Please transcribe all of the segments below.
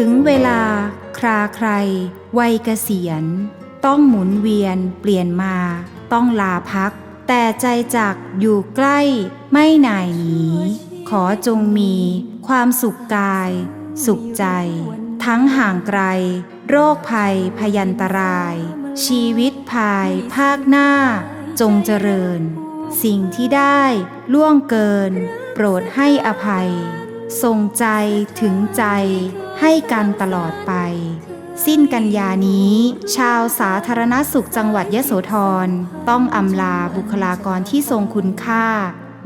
ถึงเวลาคราใคร วัยเกษียณ ต้องหมุนเวียนเปลี่ยนมา ต้องลาพัก แต่ใจจักอยู่ใกล้ ไม่หนายหนีขอจงมี ความสุขกาย สุขใจ ทั้งห่างไกล โรคภัยพยันตราย ชีวิตภายภาคหน้า จงเจริญ สิ่งที่ได้ล่วงเกิน โปรดให้อภัย ทรงใจถึงใจ ให้กันตลอดไป สิ้นกันยานี้ ชาวสาธารณสุขจังหวัดยะโสธร ต้องอำลาบุคลากรที่ทรงคุณค่า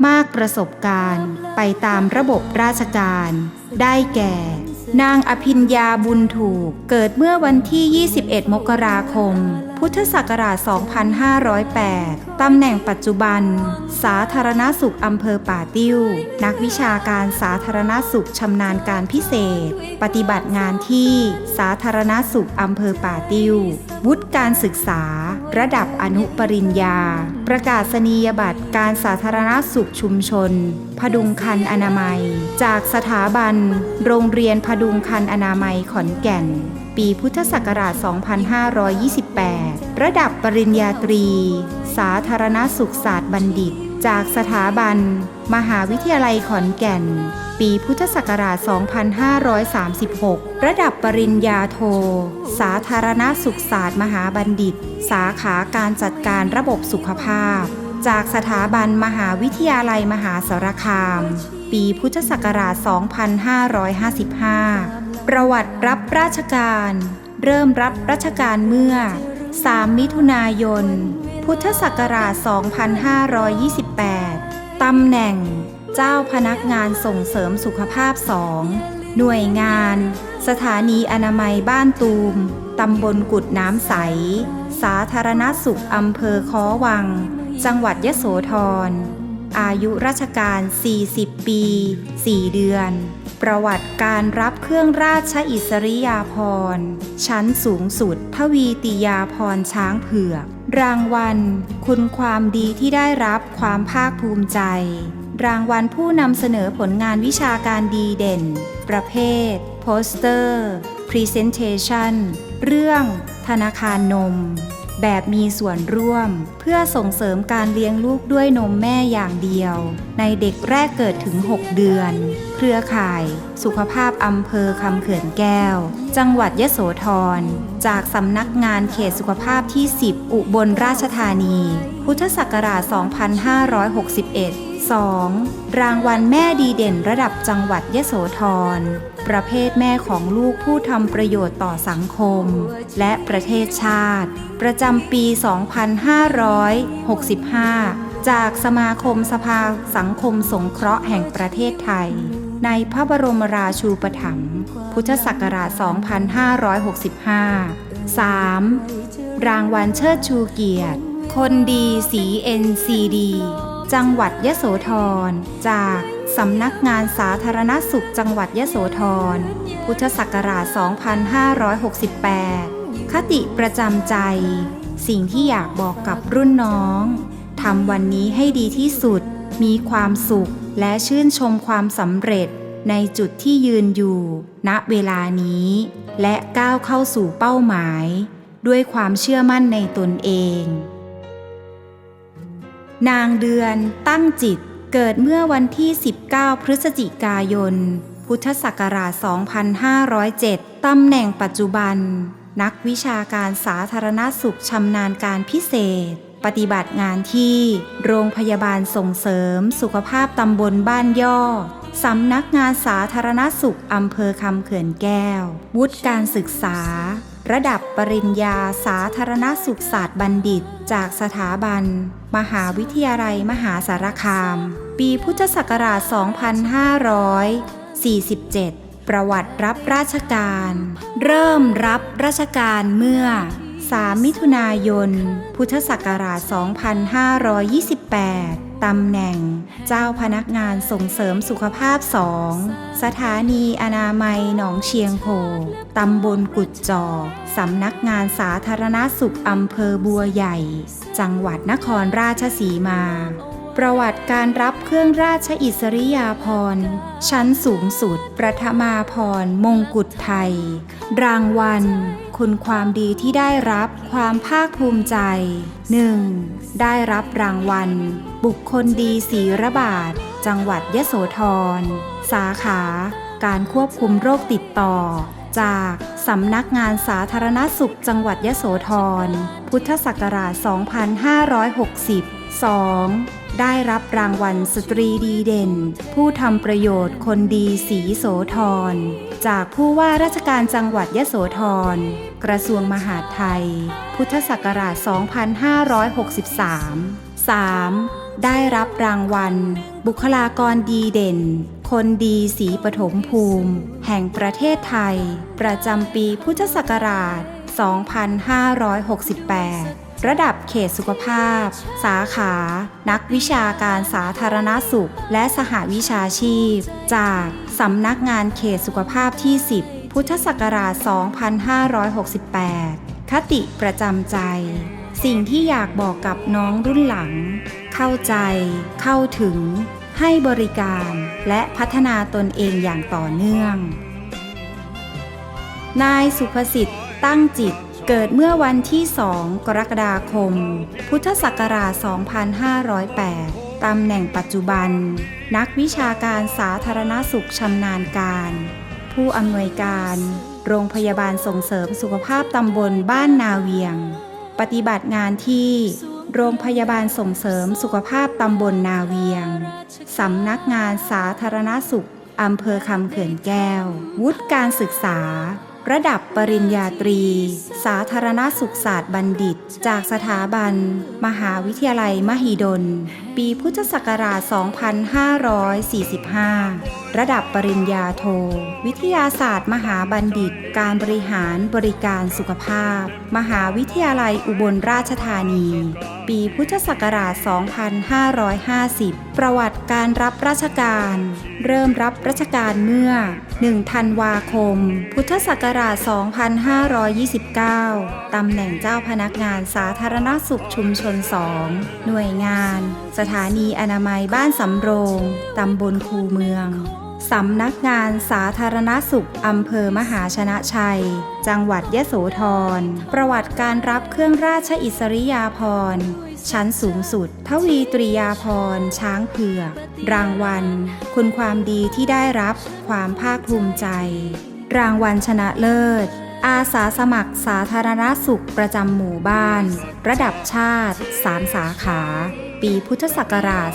มากประสบการณ์ไปตามระบบราชการ ได้แก่ นางอภิญญาบุญถูกเกิดเมื่อวันที่ 21 มกราคม พุทธศักราช 2508 ตำแหน่งปัจจุบัน สาธารณสุขอำเภอป่าติ้ว นักวิชาการสาธารณสุขชำนาญการพิเศษ ปฏิบัติงานที่สาธารณสุขอำเภอป่าติ้ว วุฒิการศึกษา ระดับอนุปริญญา ประกาศนียบัตรการสาธารณสุขชุมชน พดุงคันอนามัย จากสถาบัน โรงเรียนพดุงคันอนามัยขอนแก่น ปีพุทธศักราช 2528 ระดับปริญญาตรี สาธารณสุขศาสตร์บัณฑิต จากสถาบัน มหาวิทยาลัยขอนแก่น ปีพุทธศักราช 2536 ระดับปริญญาโท สาธารณสุขศาสตร์มหาบัณฑิต สาขาการจัดการระบบสุขภาพ จากสถาบันมหาวิทยาลัยมหาสารคาม ปีพุทธศักราช 2555 ประวัติรับราชการ เริ่มรับราชการเมื่อ 3 มิถุนายน พุทธศักราช 2528 ตำแหน่ง เจ้าพนักงานส่งเสริมสุขภาพ2หน่วยงาน สถานีอนามัยบ้านตูม ตำบลกุดน้ำใส สาธารณสุขอำเภอค้อวัง จังหวัดยโสธร อายุราชการ 40 ปี 4 เดือน ประวัติการรับเครื่องราชอิสริยาภรณ์ ชั้นสูงสุด ทวีติยาภรณ์ช้างเผือก รางวัล คุณความดีที่ได้รับความภาคภูมิใจ รางวัลผู้นำเสนอผลงานวิชาการดีเด่น ประเภท โปสเตอร์ Presentation เรื่อง ธนาคารนม แบบมีส่วนร่วม เพื่อส่งเสริมการเลี้ยงลูกด้วยนมแม่อย่างเดียว ในเด็กแรกเกิดถึง 6 เดือน เครือข่าย สุขภาพอำเภอคำเขื่อนแก้ว จังหวัดยโสธร จากสำนักงานเขตสุขภาพที่ 10 อุบลราชธานี พุทธศักราช 2561 2. รางวัลแม่ดีเด่นระดับจังหวัดยโสธร ประเภทแม่ของลูกผู้ทำประโยชน์ต่อสังคม และประเทศชาติ ประจำปี 2565 จากสมาคมสภาสังคมสงเคราะห์แห่งประเทศไทย ในพระบรมราชูปถัมภ์พุทธศักราช 2565 3. รางวัลเชิดชูเกียรติ คนดีสี NCD จังหวัดยโสธร จากสำนักงานสาธารณสุขจังหวัดยโสธร พุทธศักราช 2568 คติประจำใจ สิ่งที่อยากบอกกับรุ่นน้อง ทำวันนี้ให้ดีที่สุด มีความสุข และชื่นชมความสำเร็จในจุดที่ยืนอยู่ ณเวลานี้ และก้าวเข้าสู่เป้าหมาย ด้วยความเชื่อมั่นในตนเอง นางเดือนตั้งจิตเกิดเมื่อวันที่ 19 พฤศจิกายน พุทธศักราช 2507 ตำแหน่งปัจจุบัน นักวิชาการสาธารณสุขชำนาญการพิเศษ ปฏิบัติงานที่โรงพยาบาลส่งเสริม สุขภาพตำบลบ้านย่อ สำนักงานสาธารณสุขอำเภอคำเขื่อนแก้ว วุฒิการศึกษา ระดับปริญญาสาธารณสุขศาสตร์บัณฑิต จากสถาบัน มหาวิทยาลัยมหาสารคาม ปีพุทธศักราช 2547 ประวัติรับราชการ เริ่มรับราชการเมื่อ 3 มิถุนายน พุทธศักราช 2528 ตำแหน่ง เจ้าพนักงานส่งเสริมสุขภาพ 2 สถานีอนามัยหนองเชียงโพ ตำบลกุดจอกสำนักงานสาธารณสุขอำเภอบัวใหญ่ จังหวัดนครราชสีมา ประวัติการรับเครื่องราชอิสริยาภรณ์ ชั้นสูงสุด ประธมาพรณ์มงกุฎไทย รางวัล คุณความดีที่ได้รับความภาคภูมิใจ 1. ได้รับรางวัล บุคคลดีศีระบาท จังหวัดยโสธร สาขา การควบคุมโรคติดต่อ จากสำนักงานสาธารณสุขจังหวัดยโสธร พุทธศักราช 2560 2. ได้รับรางวัลสตรีดีเด่น ผู้ทำประโยชน์คนดีสีโสธร จากผู้ว่าราชการจังหวัดยโสธร กระทรวงมหาดไทย พุทธศักราช 2563 3. ได้รับรางวัล บุคลากรดีเด่น คนดีสีปฐมภูมิ แห่งประเทศไทย ประจำปีพุทธศักราช 2568 ระดับเขตสุขภาพ สาขา นักวิชาการสาธารณสุข และสหวิชาชีพ จากสำนักงานเขตสุขภาพที่ 10 พุทธศักราช 2568 คติประจำใจ สิ่งที่อยากบอกกับน้องรุ่นหลัง เข้าใจ เข้าถึง ให้บริการและพัฒนาตนเองอย่างต่อเนื่อง นายสุภสิทธิ์ตั้งจิตเกิดเมื่อวันที่ 2 กรกฎาคม พุทธศักราช 2508 ตำแหน่งปัจจุบัน นักวิชาการสาธารณสุขชำนาญการ ผู้อำนวยการ โรงพยาบาลส่งเสริมสุขภาพตำบลบ้านนาเวียง ปฏิบัติงานที่ โรงพยาบาลส่งเสริมสุขภาพตำบลนาเวียง สำนักงานสาธารณสุขอำเภอคำเขื่อนแก้ว วุฒิการศึกษา ระดับปริญญาตรี สาธารณสุขศาสตร์บัณฑิต จากสถาบัน มหาวิทยาลัยมหิดล ปีพุทธศักราช 2545 ระดับปริญญาโท วิทยาศาสตร์ มหาบัณฑิต การบริหารบริการสุขภาพ มหาวิทยาลัยอุบลราชธานี ปีพุทธศักราช 2550 ประวัติการรับราชการ เริ่มรับราชการเมื่อ 1 ธันวาคม พุทธศักราช 2529 ตำแหน่งเจ้าพนักงานสาธารณสุขชุมชน 2 หน่วยงาน สถานีอนามัยบ้านสำโรง ตำบลคูเมือง สำนักงานสาธารณสุขอำเภอมหาชนะชัย จังหวัดยะโสธร ประวัติการรับเครื่องราชอิสริยาภรณ์ชั้นสูงสุด ทวีตรียาภรณ์ช้างเผือก รางวัล คุณความดีที่ได้รับ ความภาคภูมิใจ รางวัลชนะเลิศ อาสาสมัครสาธารณสุขประจำหมู่บ้าน ระดับชาติ 3 สาขา ปีพุทธศักราช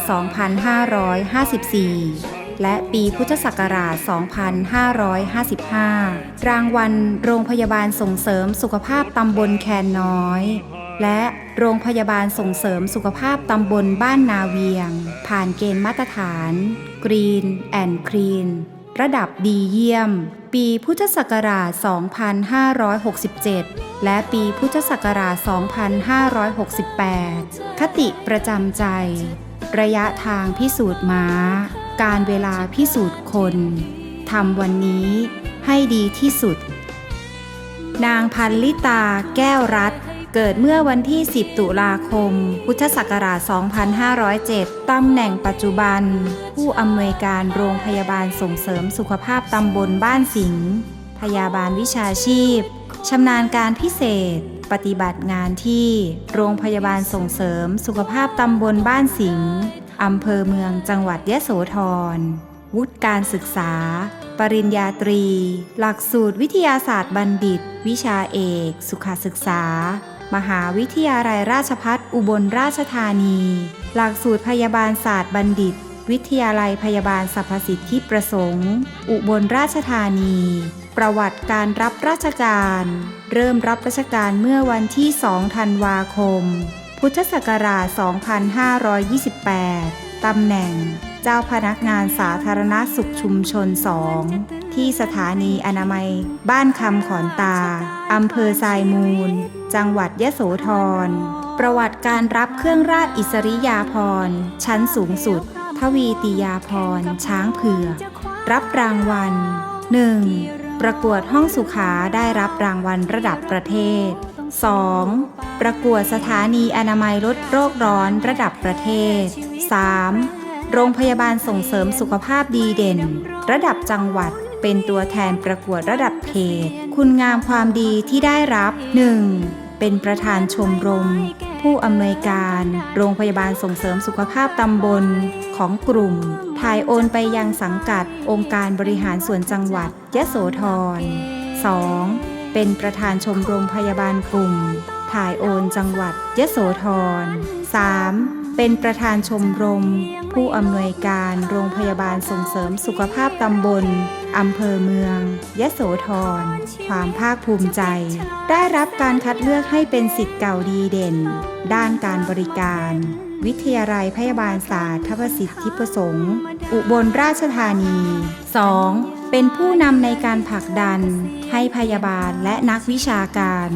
2554 และปีพุทธศักราช 2555 รางวัลโรงพยาบาลส่งเสริมสุขภาพตำบลแคนน้อย และโรงพยาบาลส่งเสริมสุขภาพตำบลบ้านนาเวียง ผ่านเกณฑ์มาตรฐาน Green and Clean ระดับดีเยี่ยม ปีพุทธศักราช 2567 และปีพุทธศักราช 2568 คติประจำใจ ระยะทางพิสูจน์ม้า การเวลาพิสูจน์คนทำวันนี้ให้ดีที่สุด นางพันลิตาแก้วรัฐ เกิดเมื่อวันที่ 10 ตุลาคม พุทธศักราช 2507 ตำแหน่งปัจจุบัน ผู้อำนวยการโรงพยาบาลส่งเสริมสุขภาพตำบลบ้านสิงห์พยาบาลวิชาชีพชำนาญการพิเศษ ปฏิบัติงานที่ โรงพยาบาลส่งเสริมสุขภาพตำบลบ้านสิงห์ อำเภอเมืองจังหวัดยะโสธร วุฒิการศึกษา ปริญญาตรี หลักสูตรวิทยาศาสตร์บัณฑิต วิชาเอก สุขศึกษา มหาวิทยาลัยราชพัฒอุบลราชธานี หลักสูตรพยาบาลศาสตร์บัณฑิต วิทยาลัยพยาบาลสรรพสิทธิประสงค์ อุบลราชธานี ประวัติการรับราชการ เริ่มรับราชการเมื่อวันที่ 2 ธันวาคม พุทธศักราช 2528 ตำแหน่ง เจ้าพนักงานสาธารณสุขชุมชน 2 ที่สถานีอนามัย บ้านคำขอนตา อำเภอทรายมูล จังหวัดยะโสธร ประวัติการรับเครื่องราชอิสริยาภรณ์ชั้นสูงสุด ทวีติยาภรณ์ช้างเผือก รับรางวัล 1. ประกวดห้องสุขาได้รับรางวัลระดับประเทศ 2. ประกวดสถานีอนามัยลดโรคร้อนระดับประเทศ 3. โรงพยาบาลส่งเสริมสุขภาพดีเด่น ระดับจังหวัดเป็นตัวแทนประกวดระดับเขต คุณงามความดีที่ได้รับ 1. เป็นประธานชมรม ผู้อำนวยการ โรงพยาบาลส่งเสริมสุขภาพตำบลของกลุ่ม ถ่ายโอนไปยังสังกัด องค์การบริหารส่วนจังหวัดยะโสธร 2. เป็นประธานชมรมพยาบาลกลุ่ม ถ่ายโอนจังหวัดยะโสธร 3. เป็นประธานชมรม ผู้อำนวยการโรงพยาบาลส่งเสริมสุขภาพตำบลอำเภอเมืองยะโสธร ความภาคภูมิใจ ได้รับการคัดเลือกให้เป็นสิทธิ์เก่าดีเด่น ด้านการบริการ วิทยาลัยพยาบาลศาสตร์ทวสิทธิประสงค์ อุบลราชธานี 2. เป็นผู้นำในการผลักดัน ให้พยาบาลและนักวิชาการ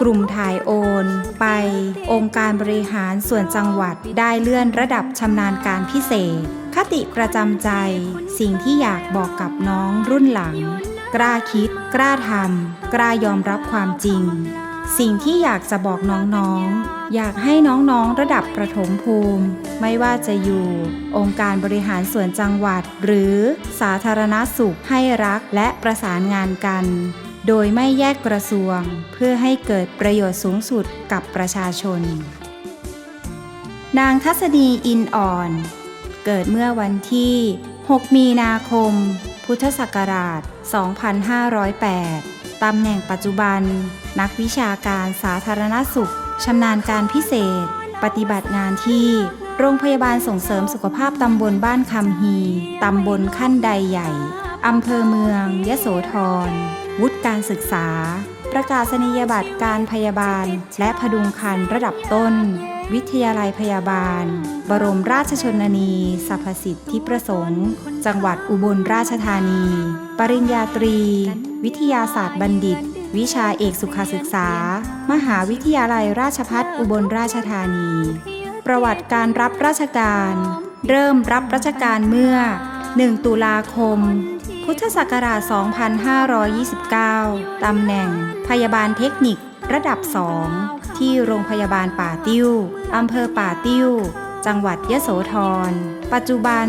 กลุ่มถ่ายโอน ไป องค์การบริหารส่วนจังหวัดได้เลื่อนระดับชำนาญการพิเศษ คติประจำใจ สิ่งที่อยากบอกกับน้องรุ่นหลัง กล้าคิด กล้าทำกล้ายอมรับความจริง สิ่งที่อยากจะบอกน้องๆ อยากให้น้องๆ ระดับประถมภูมิ ไม่ว่าจะอยู่ องค์การบริหารส่วนจังหวัด หรือสาธารณสุขให้รักและประสานงานกัน โดยไม่แยกกระทรวง เพื่อให้เกิดประโยชน์สูงสุดกับประชาชน นางทัศนีอินอ่อน เกิดเมื่อวันที่ 6 มีนาคม พุทธศักราช 2508 ตำแหน่งปัจจุบัน นักวิชาการสาธารณสุขชำนาญการพิเศษ ปฏิบัติงานที่ โรงพยาบาลส่งเสริมสุขภาพตำบลบ้านคำฮีตำบลขั้นใดใหญ่อำเภอเมืองยะโสธร วุฒิการศึกษา ประกาศนียบัตรการพยาบาล และพดุงคันระดับต้น วิทยาลัยพยาบาล บรมราชชนนี สรรพสิทธิประสงค์ จังหวัดอุบลราชธานี ปริญญาตรี วิทยาศาสตร์บัณฑิต วิชาเอกสุขศึกษา มหาวิทยาลัยราชภัฏอุบลราชธานี ประวัติการรับราชการ เริ่มรับราชการเมื่อ 1 ตุลาคม พุทธศักราช 2529 ตำแหน่ง พยาบาลเทคนิค ระดับ 2 ที่โรงพยาบาลป่าติ้ว อำเภอป่าติ้ว จังหวัดยะโสธร ปัจจุบัน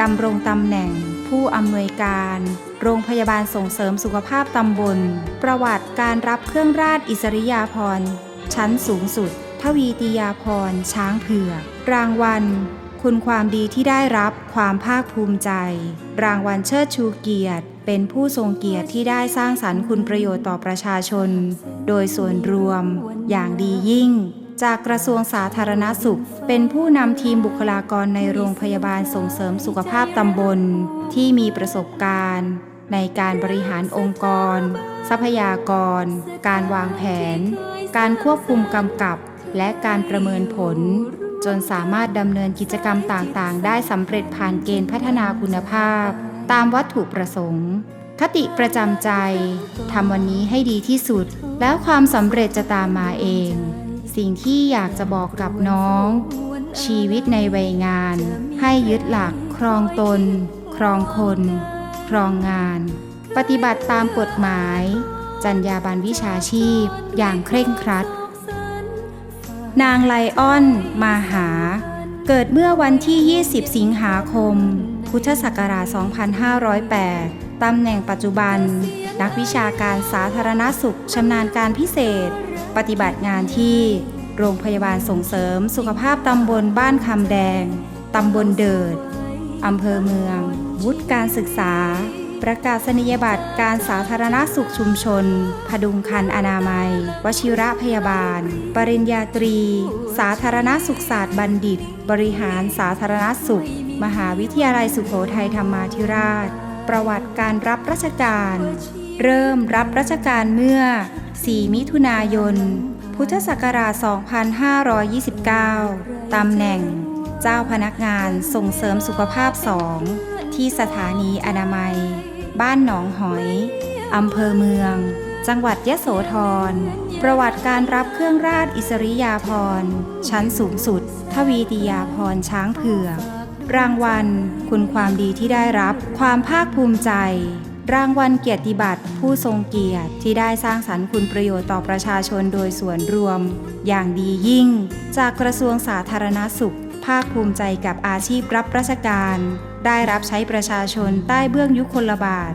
ดำรงตำแหน่ง ผู้อำนวยการ โรงพยาบาลส่งเสริมสุขภาพตำบล ประวัติการรับเครื่องราชอิสริยาภรณ์ชั้นสูงสุด ทวีติยาพรณ์ช้างเผือก รางวัล คุณความดีที่ได้รับความภาคภูมิใจ รางวัลเชิดชูเกียรติ เป็นผู้ทรงเกียรติที่ได้สร้างสรรค์คุณประโยชน์ต่อประชาชน โดยส่วนรวม อย่างดียิ่ง จากกระทรวงสาธารณสุข เป็นผู้นำทีมบุคลากรในโรงพยาบาลส่งเสริมสุขภาพตำบล ที่มีประสบการณ์ ในการบริหารองค์กร ทรัพยากร การวางแผน การควบคุมกำกับ และการประเมินผล จนสามารถดำเนินกิจกรรมต่างๆ ได้สำเร็จผ่านเกณฑ์พัฒนาคุณภาพ ตามวัตถุประสงค์ คติประจำใจทำวันนี้ให้ดีที่สุด แล้วความสำเร็จจะตามมาเอง สิ่งที่อยากจะบอกกับน้อง ชีวิตในวัยงาน ให้ยึดหลัก ครองตน ครองคน ครองงาน ปฏิบัติตามกฎหมายจรรยาบรรณวิชาชีพ อย่างเคร่งครัด นางไลออน มาหา เกิดเมื่อวันที่ 20 สิงหาคม พุทธศักราช 2508 ตำแหน่งปัจจุบัน นักวิชาการสาธารณสุขชำนาญการพิเศษ ปฏิบัติงานที่โรงพยาบาลส่งเสริมสุขภาพตำบลบ้านคำแดง ตำบลเดิด อำเภอเมือง วุฒิการศึกษา ประกาศนียบัตรการสาธารณสุขชุมชน พดุงคันอนามัย วชิระพยาบาล ปริญญาตรี สาธารณสุขศาสตร์บัณฑิต บริหารสาธารณสุข มหาวิทยาลัยสุโขทัยธรรมาธิราช ประวัติการรับราชการ เริ่มรับราชการเมื่อ 4 มิถุนายน พุทธศักราช 2529 ตำแหน่ง เจ้าพนักงานส่งเสริมสุขภาพ 2 ที่สถานีอนามัย บ้านหนองหอย อำเภอเมือง จังหวัดยะโสธร ประวัติการรับเครื่องราชอิสริยาภรณ์ ชั้นสูงสุด ทวีติยาภรณ์ช้างเผือก รางวัล คุณความดีที่ได้รับ ความภาคภูมิใจ รางวัลเกียรติบัตร ผู้ทรงเกียรติที่ได้สร้างสรรค์คุณประโยชน์ต่อประชาชนโดยส่วนรวม อย่างดียิ่ง จากกระทรวงสาธารณสุข ภาคภูมิใจกับอาชีพรับราชการ ได้รับใช้ประชาชนใต้เบื้องยุคลบาท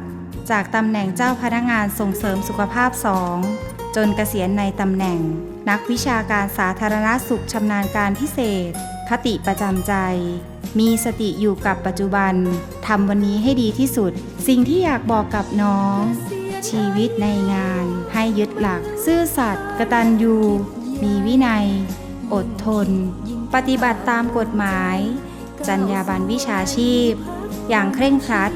จากตำแหน่งเจ้าพนักงานส่งเสริมสุขภาพสองจนเกษียณในตำแหน่ง นักวิชาการสาธารณสุขชำนาญการพิเศษ คติประจำใจ มีสติอยู่กับปัจจุบันทำวันนี้ให้ดีที่สุด สิ่งที่อยากบอกกับน้อง ชีวิตในงาน ให้ยึดหลัก ซื่อสัตย์กตัญญูมีวินัย อดทน ปฏิบัติตามกฎหมาย จรรยาบรรณวิชาชีพ อย่างเคร่งครัด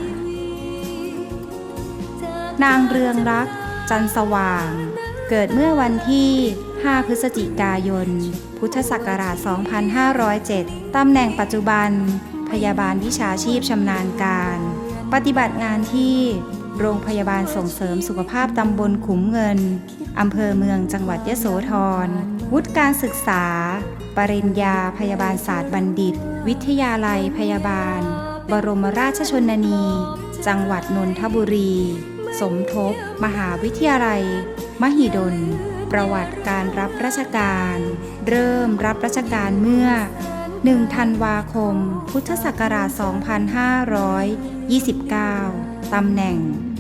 นางเรืองรัก จันสว่าง เกิดเมื่อวันที่ 5 พฤศจิกายน พุทธศักราช 2507 ตำแหน่งปัจจุบัน พยาบาลวิชาชีพชำนาญการ ปฏิบัติงานที่ โรงพยาบาลส่งเสริมสุขภาพตำบลขุมเงิน อำเภอเมืองจังหวัดยะโสธร วุฒิการศึกษา ปริญญาพยาบาลศาสตร์บัณฑิต วิทยาลัยพยาบาล บรมราชชนนี จังหวัดนนทบุรี สมทบ มหาวิทยาลัย มหิดล ประวัติการรับราชการ เริ่มรับราชการเมื่อ 1 ธันวาคม พุทธศักราช 2529 ตำแหน่ง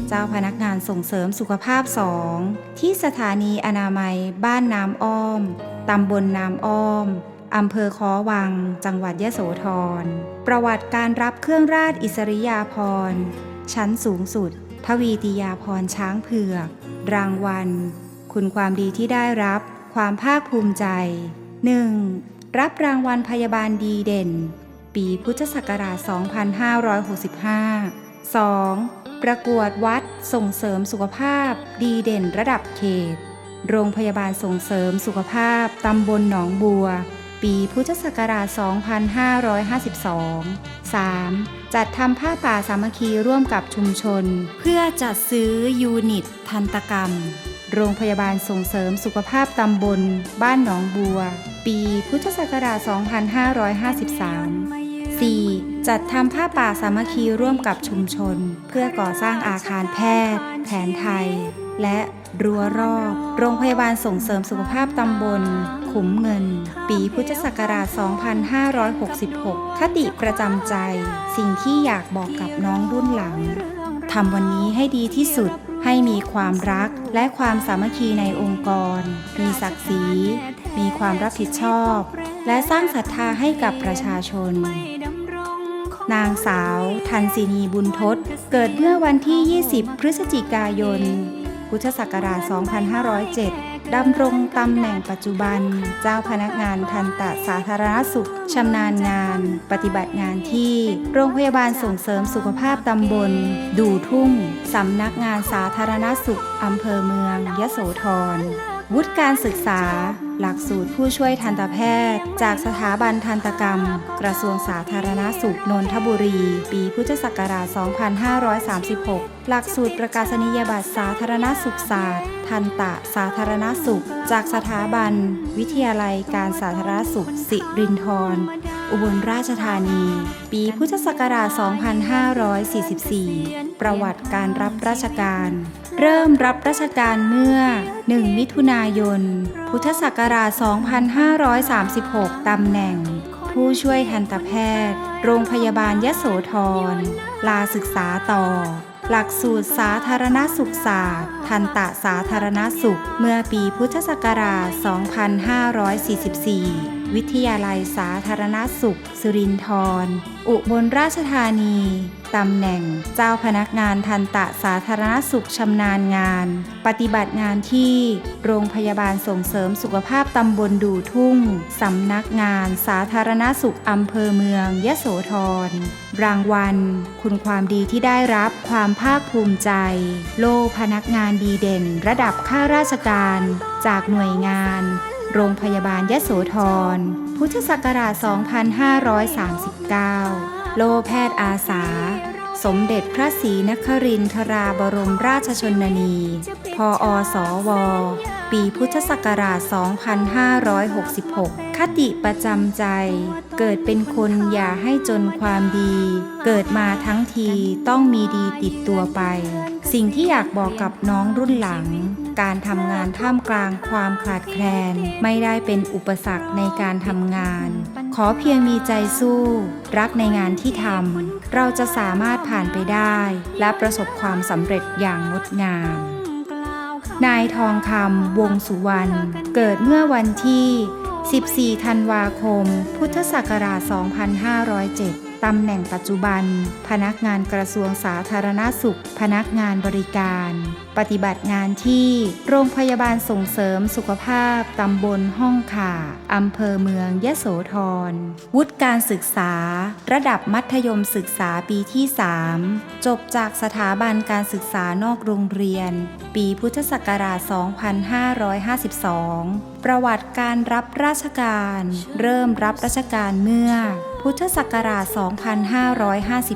เจ้าพนักงานส่งเสริมสุขภาพ 2 ที่สถานีอนามัยบ้านน้ำอ้อม ตำบลน้ำอ้อมอำเภอคอวัง จังหวัดยะโสธร ประวัติการรับเครื่องราชอิสริยาภรณ์ ชั้นสูงสุด ทวีติยาพรณ์ช้างเผือก รางวัล คุณความดีที่ได้รับ ความภาคภูมิใจ 1. รับรางวัลพยาบาลดีเด่น ปีพุทธศักราช 2565 2. ประกวดวัดส่งเสริมสุขภาพ ดีเด่นระดับเขต โรงพยาบาลส่งเสริมสุขภาพ ตำบลหนองบัว ปีพุทธศักราช 2552 3. จัดทำผ้าป่าสามัคคีร่วมกับชุมชน เพื่อจัดซื้อยูนิต ทันตกรรม โรงพยาบาลส่งเสริมสุขภาพตำบล บ้านหนองบัว ปีพุทธศักราช 2553 4. จัดทำผ้าป่าสามัคคีร่วมกับชุมชน เพื่อก่อสร้างอาคารแพทย์ แผนไทย และรั้วรอบ โรงพยาบาลส่งเสริมสุขภาพตำบล ขุมเงิน ปีพุทธศักราช 2566 คติประจำใจ สิ่งที่อยากบอกกับน้องรุ่นหลัง ทำวันนี้ให้ดีที่สุด ให้มีความรักและความสามัคคีในองค์กร มีศักดิ์ศรี มีความรับผิดชอบ และสร้างศรัทธาให้กับประชาชน นางสาว ทันศินีบุญทศ เกิดเมื่อวันที่ 20 พฤศจิกายน พุทธศักราช 2507 ดำรงตำแหน่งปัจจุบัน เจ้าพนักงานทันตสาธารณสุขชำนาญงาน ปฏิบัติงานที่ โรงพยาบาลส่งเสริมสุขภาพตำบล ดูทุ่ง สำนักงานสาธารณสุขอำเภอเมือง ยโสธร วุฒิการศึกษา หลักสูตรผู้ช่วยทันตแพทย์ จากสถาบันทันตกรรม กระทรวงสาธารณสุขนนทบุรี ปีพุทธศักราช 2536 หลักสูตรประกาศนียบัตรสาธารณสุขศาสตร์ ทันตะสาธารณสุข จากสถาบัน วิทยาลัยการสาธารณสุขสิรินธร อุบลราชธานี ปีพุทธศักราช 2544 ประวัติการรับราชการ เริ่มรับราชการเมื่อ 1 มิถุนายน พุทธศักราช 2536 ตำแหน่ง ผู้ช่วยทันตแพทย์ โรงพยาบาลยะโสธร ลาศึกษาต่อ หลักสูตรสาธารณสุขศาสตร์ ทันตะสาธารณสุข เมื่อปีพุทธศักราช 2544 วิทยาลัยสาธารณสุข สุรินทรอุบลราชธานี ตำแหน่ง เจ้าพนักงานทันตะสาธารณสุขชำนาญงาน ปฏิบัติงานที่โรงพยาบาลส่งเสริมสุขภาพตำบลดูทุ่ง สำนักงานสาธารณสุขอำเภอเมือง ยะโสธร รางวัล คุณความดีที่ได้รับความภาคภูมิใจ โล่พนักงานดีเด่น ระดับข้าราชการ จากหน่วยงาน โรงพยาบาลยะโสธร พุทธศักราช 2539 โลแพทย์อาสา สมเด็จพระศรีนครินทราบรมราชชนนี พออสว ปีพุทธศักราช 2566 คติประจำใจ เกิดเป็นคนอย่าให้จนความดี เกิดมาทั้งทีต้องมีดีติดตัวไป สิ่งที่อยากบอกกับน้องรุ่นหลัง การทำงานท่ามกลางความขาดแคลน ไม่ได้เป็นอุปสรรคในการทำงาน ขอเพียงมีใจสู้ รักในงานที่ทำเราจะสามารถผ่านไปได้ และประสบความสำเร็จอย่างงดงามนายทองคำวงสุวรรณ เกิดเมื่อวันที่ 14 ธันวาคม พุทธศักราช 2507 ตำแหน่งปัจจุบัน พนักงานกระทรวงสาธารณสุข พนักงานบริการ ปฏิบัติงานที่ โรงพยาบาลส่งเสริมสุขภาพ ตำบลห้องข่าอำเภอเมืองยะโสธร วุฒิการศึกษา ระดับมัธยมศึกษาปีที่ 3 จบจากสถาบันการศึกษานอกโรงเรียน ปีพุทธศักราช 2552 ประวัติการรับราชการ เริ่มรับราชการเมื่อ พุทธศักราช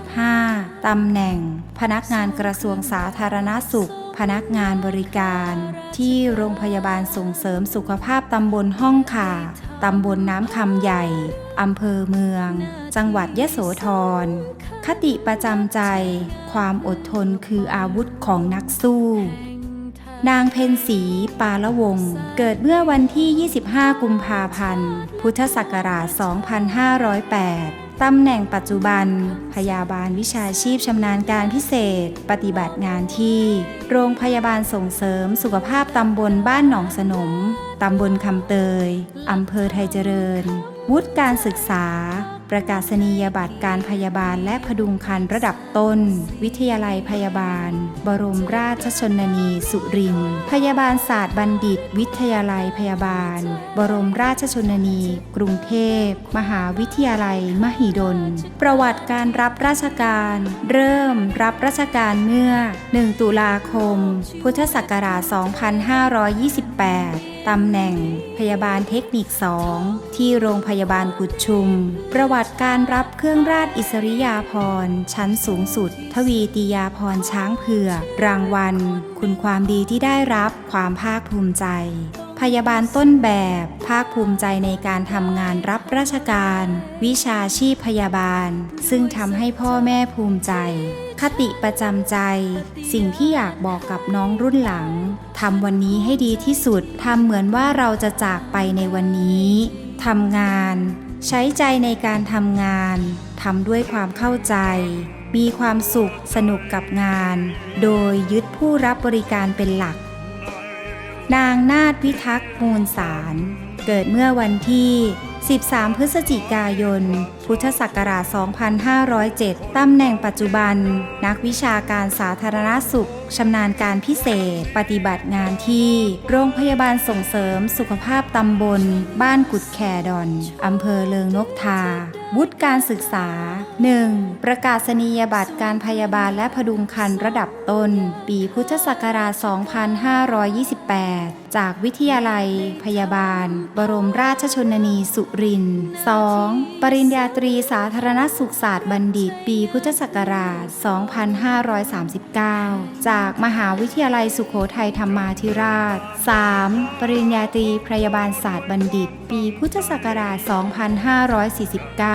2555 ตำแหน่ง พนักงานกระทรวงสาธารณสุข พนักงานบริการ ที่โรงพยาบาลส่งเสริมสุขภาพตำบลห้องขาตำบลน้ำคำใหญ่ อำเภอเมือง จังหวัดยะโสธร คติประจำใจ ความอดทนคืออาวุธของนักสู้ นางเพนสีปาละวงศ์เกิดเมื่อวันที่ 25 กุมภาพันธ์ พุทธศักราช 2508 ตำแหน่งปัจจุบัน พยาบาลวิชาชีพชำนาญการพิเศษ ปฏิบัติงานที่ โรงพยาบาลส่งเสริมสุขภาพตำบลบ้านหนองสนม ตำบลคำเตย อำเภอไทยเจริญ วุฒิการศึกษา ประกาศนียบัตรการพยาบาลและพดุงคันระดับต้น วิทยาลัยพยาบาล บรมราชชนนี สุรินทร์พยาบาลศาสตร์บัณฑิต วิทยาลัยพยาบาล บรมราชชนนี กรุงเทพ มหาวิทยาลัย มหิดล ประวัติการรับราชการ เริ่มรับราชการเมื่อ 1 ตุลาคม พุทธศักราช 2528 ตำแหน่ง พยาบาลเทคนิค 2 ที่โรงพยาบาลกุดชุม ประวัติการรับเครื่องราชอิสริยาภรณ์ชั้นสูงสุด ทวีติยาภรณ์ช้างเผือกรางวัล คุณความดีที่ได้รับความภาคภูมิใจพยาบาลต้นแบบภาคภูมิใจในการทำงานรับราชการ วิชาชีพพยาบาล ซึ่งทำให้พ่อแม่ภูมิใจ คติประจำใจ สิ่งที่อยากบอกกับน้องรุ่นหลังทำวันนี้ให้ดีที่สุดทำเหมือนว่าเราจะจากไปในวันนี้ทำงาน ใช้ใจในการทำงานทำด้วยความเข้าใจ มีความสุขสนุกกับงาน โดยยึดผู้รับบริการเป็นหลัก นางนาฏพิทักษ์มูลสาร เกิดเมื่อวันที่ 13 พฤศจิกายน พุทธศักราช 2507 ตำแหน่งปัจจุบัน นักวิชาการสาธารณสุข ชำนาญการพิเศษ ปฏิบัติงานที่ โรงพยาบาลส่งเสริมสุขภาพตำบล บ้านกุดแคดอน อำเภอเลิงนกทา วุฒิการศึกษา 1. ประกาศนียบัตรการพยาบาลและพดุงคันระดับต้น ปีพุทธศักราช 2528 จากวิทยาลัย พยาบาล บรมราชชนนีสุรินทร์ 2. ปริญญาตรีสาธารณสุขศาสตร์บัณฑิต ปีพุทธศักราช 2539 จากมหาวิทยาลัยสุขโขทัยธรรมาธิราช 3. ปริญญาตรีพยาบาลศาสตร์บัณฑิต ปีพุทธศักราช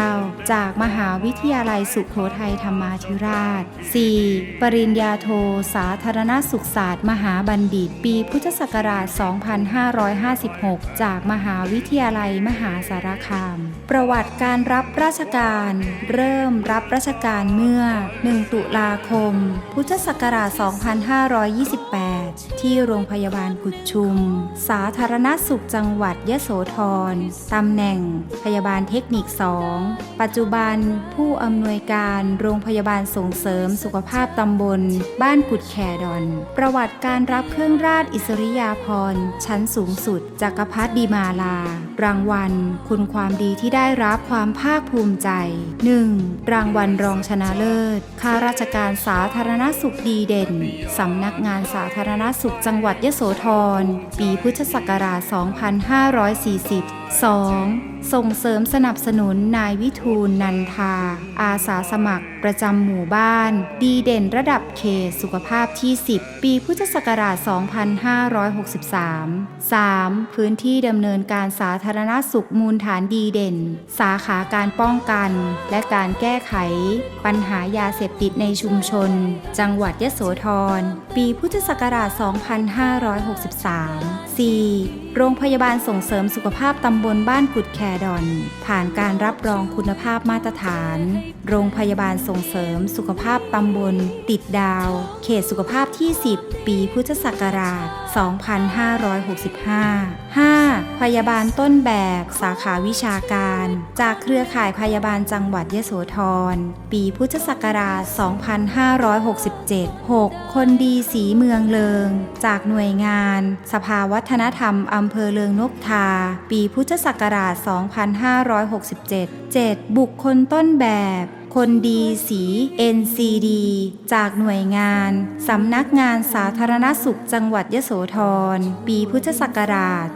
2549จากมหาวิทยาลัยสุขโขทัยธรรมาธิราช 4. ปริญญาโท สาธารณสุขศาสตร์ มหาบัณฑิต ปีพุทธศักราช 2556 จากมหาวิทยาลัยมหาสารคาม ประวัติการรับราชการ เริ่มรับราชการเมื่อ 1 ตุลาคม พุทธศักราช 2528 ที่โรงพยาบาลกุดชุม สาธารณสุขจังหวัดยะโสธรตำแหน่ง พยาบาลเทคนิค 2 ปัจจุบันผู้อำนวยการโรงพยาบาลส่งเสริมสุขภาพตำบล บ้านกุดแคดอน ประวัติการรับเครื่องราชอิสริยาภรณ์ชั้นสูงสุดจักรพรรดิมาลา รางวัล คุณความดีที่ได้รับความภาคภูมิใจ 1. รางวัลรองชนะเลิศข้าราชการสาธารณสุขดีเด่นสำนักงานสาธารณสุขจังหวัดยโสธร ปีพุทธศักราช 2540 2. ส่งเสริมสนับสนุนนายวิทูลนันทา อาสาสมัคร ประจำหมู่บ้าน ดีเด่นระดับเขตสุขภาพที่ 10 ปีพุทธศักราช 2563 3. พื้นที่ดำเนินการสาธารณสุขมูลฐานดีเด่น สาขาการป้องกัน และการแก้ไข ปัญหายาเสพติดในชุมชน จังหวัดยโสธร ปีพุทธศักราช 2563 4. โรงพยาบาลส่งเสริมสุขภาพตำบลบ้านกุดแคดอน ผ่านการรับรองคุณภาพมาตรฐาน โรงพยาบาลส่งเสริมสุขภาพตำบล ติดดาว เขตสุขภาพที่ 10 ปีพุทธศักราช2565 5. พยาบาลต้นแบบสาขาวิชาการ จากเครือข่ายพยาบาลจังหวัดยโสธร ปีพุทธศักราช 2567 6. คนดีสีเมืองเลิง จากหน่วยงาน สภาวัฒนธรรมอำเภอเลิงนกทา ปีพุทธศักราช 2567 7. บุคคลต้นแบบ คนดีสี NCD จากหน่วยงาน สำนักงานสาธารณสุขจังหวัดยโสธร ปีพุทธศักราช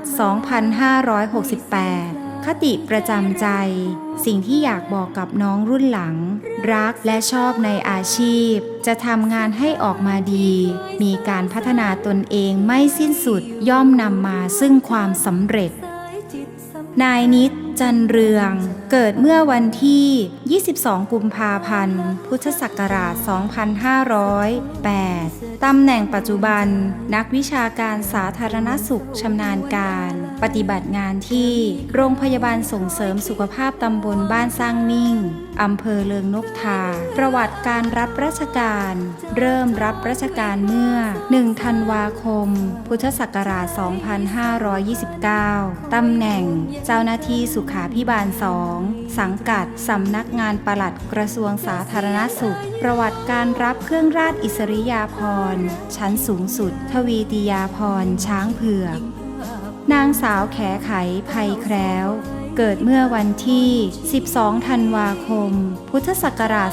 2568 คติประจำใจ สิ่งที่อยากบอกกับน้องรุ่นหลัง รักและชอบในอาชีพ จะทำงานให้ออกมาดี มีการพัฒนาตนเองไม่สิ้นสุดย่อมนำมาซึ่งความสำเร็จ นายนิดจันเรือง เกิดเมื่อวันที่ 22 กุมภาพันธ์ พุทธศักราช 2508 ตำแหน่งปัจจุบัน นักวิชาการสาธารณสุขชำนาญการ ปฏิบัติงานที่โรงพยาบาลส่งเสริมสุขภาพตำบลบ้านสร้างมิ่ง อำเภอเลิงนกทา ประวัติการรับราชการ เริ่มรับราชการเมื่อ 1 ธันวาคม พุทธศักราช 2529 ตำแหน่งเจ้าหน้าที่สุขาพิบาล2สังกัดสำนักงานปลัดกระทรวงสาธารณสุข ประวัติการรับเครื่องราชอิสริยาภรณ์ชั้นสูงสุด ทวีติยาภรณ์ช้างเผือก นางสาวแขไขภัยแคล้ว เกิดเมื่อวันที่ 12 ธันวาคม พุทธศักราช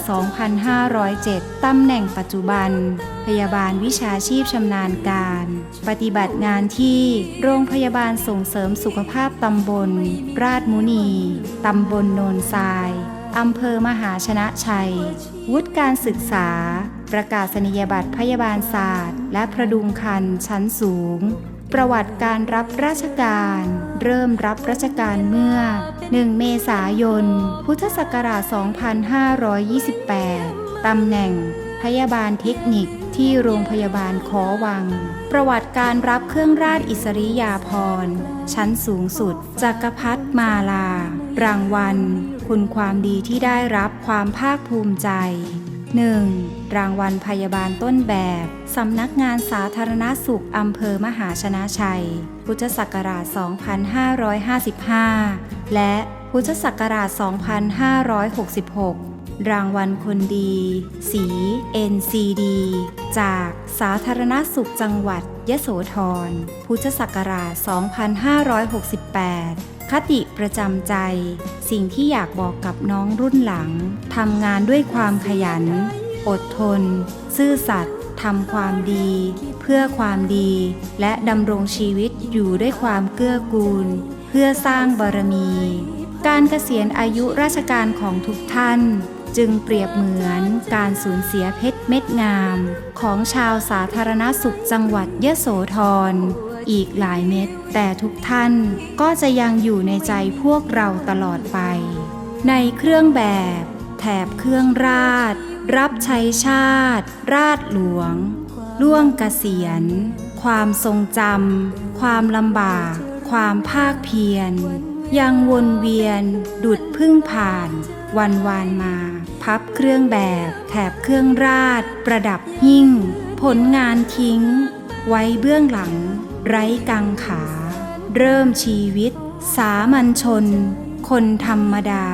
2507 ตำแหน่งปัจจุบัน พยาบาลวิชาชีพชำนาญการ ปฏิบัติงานที่โรงพยาบาลส่งเสริมสุขภาพตำบล ราชมุนี ตำบลโนนทรายอำเภอมหาชนะชัย วุฒิการศึกษา ประกาศนียบัตรพยาบาลศาสตร์ และประดุงคันชั้นสูง ประวัติการรับราชการ เริ่มรับราชการเมื่อ 1 เมษายน พุทธศักราช 2528 ตำแหน่ง พยาบาลเทคนิคที่โรงพยาบาลขอวัง ประวัติการรับเครื่องราชอิสริยาภรณ์ ชั้นสูงสุด จักรพัฒมาลา รางวัล คุณความดีที่ได้รับความภาคภูมิใจ 1. รางวัลพยาบาลต้นแบบ สำนักงานสาธารณสุขอำเภอมหาชนะชัย พุทธศักราช 2555 และพุทธศักราช 2566 รางวัลคนดี สี NCD จากสาธารณสุขจังหวัดยะโสธร พุทธศักราช 2568 คติประจำใจ สิ่งที่อยากบอกกับน้องรุ่นหลังทำงานด้วยความขยัน อดทน ซื่อสัตย์ทำความดี เพื่อความดี และดำรงชีวิตอยู่ด้วยความเกื้อกูล เพื่อสร้างบารมี การเกษียณอายุราชการของทุกท่าน จึงเปรียบเหมือนการสูญเสียเพชรเม็ดงาม ของชาวสาธารณสุขจังหวัดยะโสธร อีกหลายเม็ด แต่ทุกท่านก็จะยังอยู่ในใจพวกเราตลอดไป ในเครื่องแบบ แถบเครื่องราช รับใช้ชาติ ราชหลวง ล่วงเกษียณ ความทรงจำ ความลำบาก ความภาคเพียร ยังวนเวียน ดุดพึ่งผ่าน วันวานมา พับเครื่องแบบ แถบเครื่องราช ประดับหิ่ง ผลงานทิ้งไว้เบื้องหลัง ไร้กังขา เริ่มชีวิต สามัญชน คนธรรมดา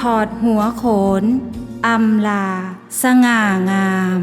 ถอดหัวโขนอำลา สง่างาม